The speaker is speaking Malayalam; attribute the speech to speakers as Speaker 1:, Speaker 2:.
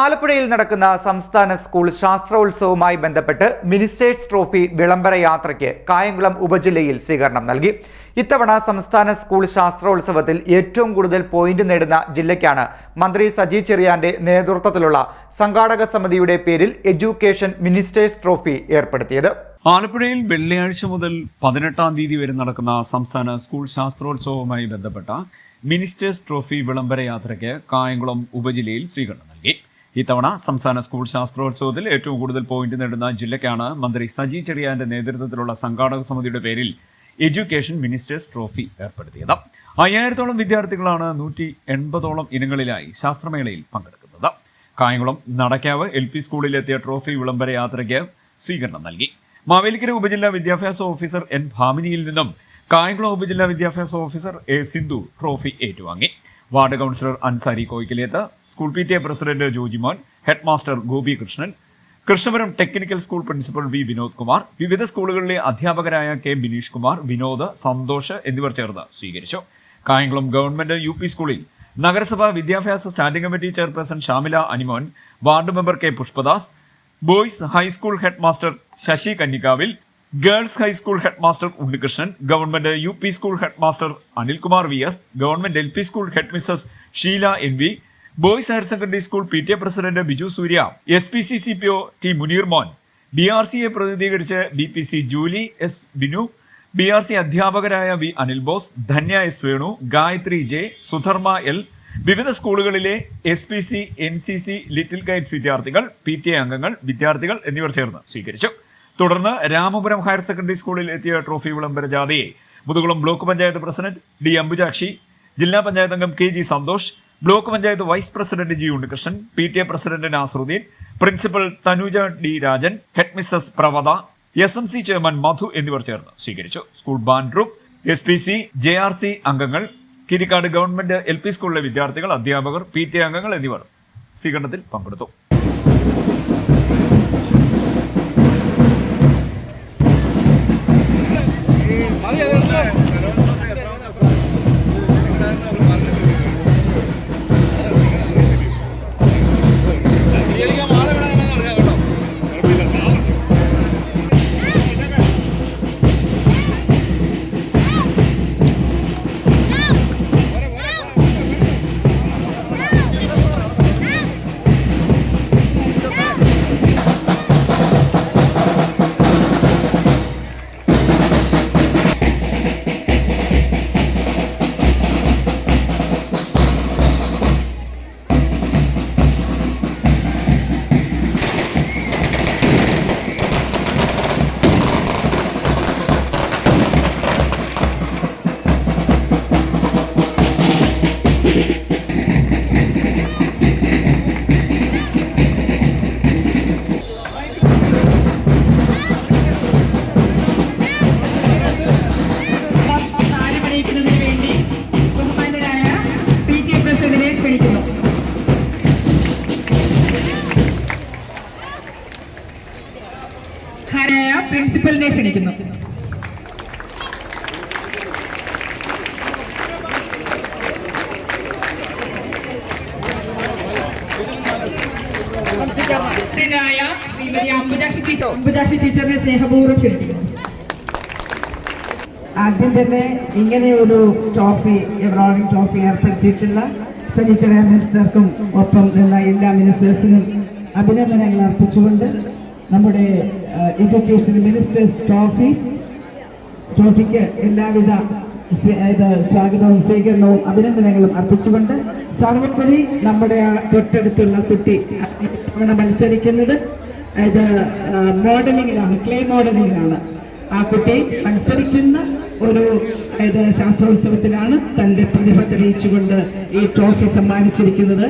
Speaker 1: ആലപ്പുഴയിൽ നടക്കുന്ന സംസ്ഥാന സ്കൂൾ ശാസ്ത്രോത്സവവുമായി ബന്ധപ്പെട്ട് മിനിസ്റ്റേഴ്സ് ട്രോഫി വിളംബര യാത്രയ്ക്ക് കായംകുളം ഉപജില്ലയിൽ സ്വീകരണം നൽകി. ഇത്തവണ സംസ്ഥാന സ്കൂൾ ശാസ്ത്രോത്സവത്തിൽ ഏറ്റവും കൂടുതൽ പോയിന്റ് നേടുന്ന ജില്ലയ്ക്കാണ് മന്ത്രി സജി ചെറിയാന്റെ നേതൃത്വത്തിലുള്ള സംഘാടക സമിതിയുടെ പേരിൽ എഡ്യൂക്കേഷൻ മിനിസ്റ്റേഴ്സ് ട്രോഫി ഏർപ്പെടുത്തിയത്.
Speaker 2: ആലപ്പുഴയിൽ വെള്ളിയാഴ്ച മുതൽ പതിനെട്ടാം തീയതി വരെ നടക്കുന്ന സംസ്ഥാന സ്കൂൾ ശാസ്ത്രോത്സവവുമായി ബന്ധപ്പെട്ട മിനിസ്റ്റേഴ്സ് ട്രോഫി വിളംബര യാത്രയ്ക്ക് കായംകുളം ഉപജില്ലയിൽ സ്വീകരണം നൽകി. ഇത്തവണ സംസ്ഥാന സ്കൂൾ ശാസ്ത്രോത്സവത്തിൽ ഏറ്റവും കൂടുതൽ പോയിന്റ് നേടുന്ന ജില്ലയ്ക്കാണ് മന്ത്രി സജി ചെറിയാന്റെ നേതൃത്വത്തിലുള്ള സംഘാടക സമിതിയുടെ പേരിൽ എഡ്യൂക്കേഷൻ മിനിസ്റ്റേഴ്സ് ട്രോഫി ഏർപ്പെടുത്തിയത്. അയ്യായിരത്തോളം വിദ്യാർത്ഥികളാണ് നൂറ്റി എൺപതോളം ഇനങ്ങളിലായി ശാസ്ത്രമേളയിൽ പങ്കെടുക്കുന്നത്. കായംകുളം നടക്കാവ് എൽ പി സ്കൂളിലെത്തിയ ട്രോഫി വിളംബര യാത്രയ്ക്ക് സ്വീകരണം നൽകി. മാവേലിക്കര ഉപജില്ലാ വിദ്യാഭ്യാസ ഓഫീസർ എൻ ഭാമിനിയിൽ നിന്നും കായംകുളം ഉപജില്ലാ വിദ്യാഭ്യാസ ഓഫീസർ എ സിന്ധു ട്രോഫി ഏറ്റുവാങ്ങി. Ward councillor Ansari Koyikkaleth school P T A president Jojimon head master Gopi Krishnan Krishnapuram technical school principal V Vinod Kumar വിവിധ സ്കൂളുകളിലെ അധ്യാപകരായ കെ ബിനീഷ് കുമാർ വിനോദ് സന്തോഷ് എന്നിവർ ചേർന്ന് സ്വീകരിച്ചു. കായംകുളം ഗവൺമെന്റ് യു പി സ്കൂളിൽ നഗരസഭാ വിദ്യാഭ്യാസ standing committee chairperson Shamila Animon ward member K Pushpadas boys high school head master Sasi Kannikkavil girls high school head master Unnikrishnan government U P school head master Anilkumar V S government L P school head Mrs Sheela N V boys higher secondary school P T A president Biju Surya S P C C P O T Muneer Mon B R സിയെ പ്രതിനിധീകരിച്ച് B P C Julie S Binu B R C അധ്യാപകരായ V Anil Bose Dhanya S Venu Gayathri J Sudharmma L വിവിധ സ്കൂളുകളിലെ S P C N C C little guides വിദ്യാർത്ഥികൾ പി ടി എ അംഗങ്ങൾ വിദ്യാർത്ഥികൾ എന്നിവർ ചേർന്ന് സ്വീകരിച്ചു. തുടർന്ന് രാമപുരം ഹയർ സെക്കൻഡറി സ്കൂളിൽ എത്തിയ ട്രോഫി വിളംബര ജാഥയെ Muthukulam block panchayat president D Ambujakshi ജില്ലാ പഞ്ചായത്ത് അംഗം K G Santhosh block panchayat vice president G Unnikrishnan P T A president Nazarudheen principal Thanuja D Rajan head Mrs Pravatha S M C chairman Madhu എന്നിവർ ചേർന്ന് സ്വീകരിച്ചു. School band group S P C J R C അംഗങ്ങൾ കിരിക്കാട് ഗവൺമെന്റ് എൽ പി സ്കൂളിലെ വിദ്യാർത്ഥികൾ അധ്യാപകർ പി ടി അംഗങ്ങൾ എന്നിവർ സ്വീകരണത്തിൽ പങ്കെടുത്തു.
Speaker 3: மதியம் പ്രിൻസിപ്പലിനെ ക്ഷണിക്കുന്നു. ശ്രീമതി അംബുജാക്ഷി ടീച്ചർ. അംബുജാക്ഷി ടീച്ചറിനെ സ്നേഹപൂർവം ക്ഷണിക്കുന്നു.
Speaker 4: ആദ്യം തന്നെ ഇങ്ങനെ ഒരു ട്രോഫി എവറോളിംഗ് ട്രോഫി ഏർപ്പെടുത്തിയിട്ടുള്ള സജിച്ചറ മിനിസ്റ്റർക്കും ഒപ്പം നിന്ന എല്ലാ മിനിസ്റ്റേഴ്സിനും അഭിനന്ദനങ്ങൾ അർപ്പിച്ചുകൊണ്ട് നമ്മുടെ എഡ്യൂക്കേഷൻ മിനിസ്റ്റേഴ്സ് ട്രോഫി ട്രോഫിക്ക് എല്ലാവിധ സ്വാഗതവും സ്വീകരണവും അഭിനന്ദനങ്ങളും അർപ്പിച്ചുകൊണ്ട് സർവോപരി നമ്മുടെ തൊട്ടടുത്തുള്ള കുട്ടി മത്സരിക്കുന്നത്. ഇത് മോഡലിങ്ങിലാണ് ക്ലേ മോഡലിങ്ങിലാണ് ആ കുട്ടി മത്സരിക്കുന്ന ഒരു ഇത് ശാസ്ത്രോത്സവത്തിലാണ് തന്റെ പ്രതിഭ തെളിയിച്ചുകൊണ്ട് ഈ ട്രോഫി സമ്മാനിച്ചിരിക്കുന്നത്.